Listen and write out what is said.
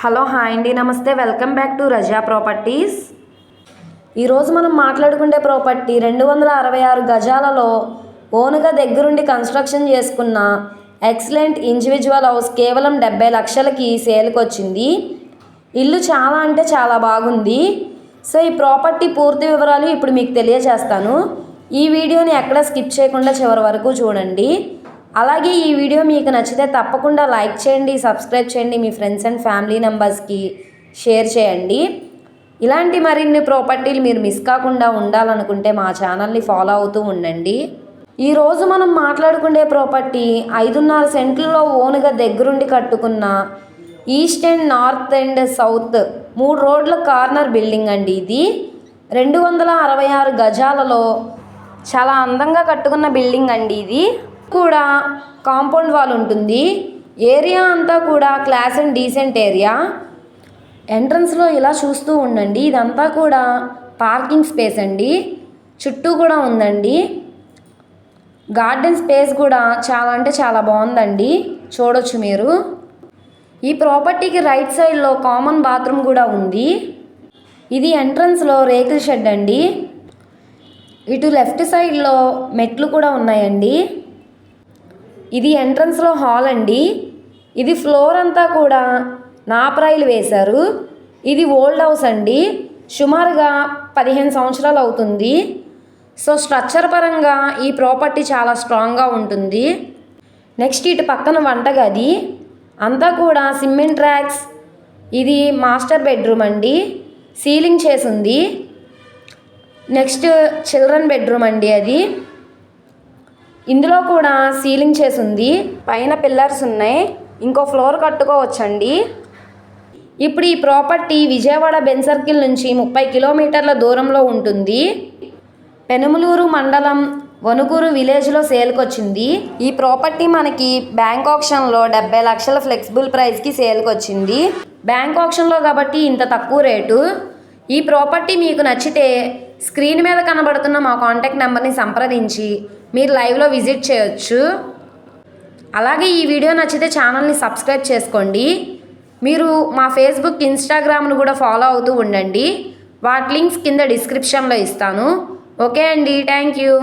Hello hi అండి. నమస్తే. Welcome back to Raza properties. ఈరోజు మనం మాట్లాడుకునే ప్రాపర్టీ రెండు వందల అరవై ఆరు గజాలలో ఓనుగా దగ్గరుండి కన్స్ట్రక్షన్ చేసుకున్న ఎక్సలెంట్ ఇండివిజువల్ హౌస్ కేవలం డెబ్బై లక్షలకి సేల్కి వచ్చింది ఇల్లు చాలా అంటే చాలా బాగుంది. సో ఈ ప్రాపర్టీ పూర్తి వివరాలు ఇప్పుడు మీకు తెలియజేస్తాను. ఈ వీడియోని ఎక్కడ స్కిప్ చేయకుండా చివరి వరకు చూడండి. అలాగే ఈ వీడియో మీకు నచ్చితే తప్పకుండా లైక్ చేయండి సబ్స్క్రైబ్ చేయండి మీ ఫ్రెండ్స్ అండ్ ఫ్యామిలీ మెంబర్స్కి షేర్ చేయండి. ఇలాంటి మరిన్ని ప్రాపర్టీలు మీరు మిస్ కాకుండా ఉండాలనుకుంటే మా ఛానల్ని ఫాలో అవుతూ ఉండండి. ఈరోజు మనం మాట్లాడుకునే ప్రాపర్టీ ఐదున్నర సెంట్లలో ఓనుగా దగ్గరుండి కట్టుకున్న east and north and south మూడు రోడ్ల కార్నర్ బిల్డింగ్ అండి ఇది. రెండు వందల అరవై ఆరు గజాలలో చాలా అందంగా కట్టుకున్న బిల్డింగ్ అండి ఇది. కూడా కాంపౌండ్ వాల్ ఉంటుంది. ఏరియా అంతా కూడా క్లాస్ అండ్ డీసెంట్ ఏరియా. ఎంట్రన్స్లో ఇలా చూస్తూ ఉండండి. ఇదంతా కూడా పార్కింగ్ స్పేస్ అండి. చుట్టూ కూడా ఉందండి. గార్డెన్ స్పేస్ కూడా చాలా అంటే చాలా బాగుందండి. చూడొచ్చు మీరు. ఈ ప్రాపర్టీకి రైట్ సైడ్లో కామన్ బాత్రూమ్ కూడా ఉంది. ఇది ఎంట్రన్స్లో రేకుల షెడ్ అండి. ఇటు లెఫ్ట్ సైడ్లో మెట్లు కూడా ఉన్నాయండి. ఇది ఎంట్రన్స్లో హాల్ అండి. ఇది ఫ్లోర్ అంతా కూడా నాపరాయిలు వేశారు. ఇది ఓల్డ్ హౌస్ అండి. సుమారుగా పదిహేను సంవత్సరాలు అవుతుంది. సో స్ట్రక్చర్ పరంగా ఈ ప్రాపర్టీ చాలా స్ట్రాంగ్గా ఉంటుంది. నెక్స్ట్ ఇటు పక్కన వంటగది. అంతా కూడా సిమెంట్ ర్యాక్స్ ఇది మాస్టర్ బెడ్రూమ్ అండి. సీలింగ్ చేసింది నెక్స్ట్ చిల్డ్రన్ బెడ్రూమ్ అండి అది. ఇందులో కూడా సీలింగ్ చేసి ఉంది. పైన పిల్లర్స్ ఉన్నాయి. ఇంకో ఫ్లోర్ కట్టుకోవచ్చండి. ఇప్పుడు ఈ ప్రాపర్టీ విజయవాడ బెన్ సర్కిల్ నుంచి ముప్పై కిలోమీటర్ల దూరంలో ఉంటుంది. పెనుమలూరు మండలం వణుకూరు విలేజ్లో సేల్కి వచ్చింది ఈ ప్రాపర్టీ మనకి బ్యాంక్ ఆప్షన్లో డెబ్బై లక్షల ఫ్లెక్సిబుల్ ప్రైస్కి సేల్కి వచ్చింది బ్యాంక్ ఆప్షన్లో కాబట్టి ఇంత తక్కువ రేటు. ఈ ప్రాపర్టీ మీకు నచ్చితే స్క్రీన్ మీద కనబడుతున్న మా కాంటాక్ట్ నెంబర్ని సంప్రదించి మీరు లైవ్లో విజిట్ చేయొచ్చు. అలాగే ఈ వీడియో నచ్చితే ఛానల్ని సబ్స్క్రైబ్ చేసుకోండి. మీరు మా ఫేస్బుక్ ఇన్స్టాగ్రామ్ను కూడా ఫాలో అవుతూ ఉండండి. వాటి లింక్స్ కింద డిస్క్రిప్షన్లో ఇస్తాను. ఓకే అండి థ్యాంక్ యూ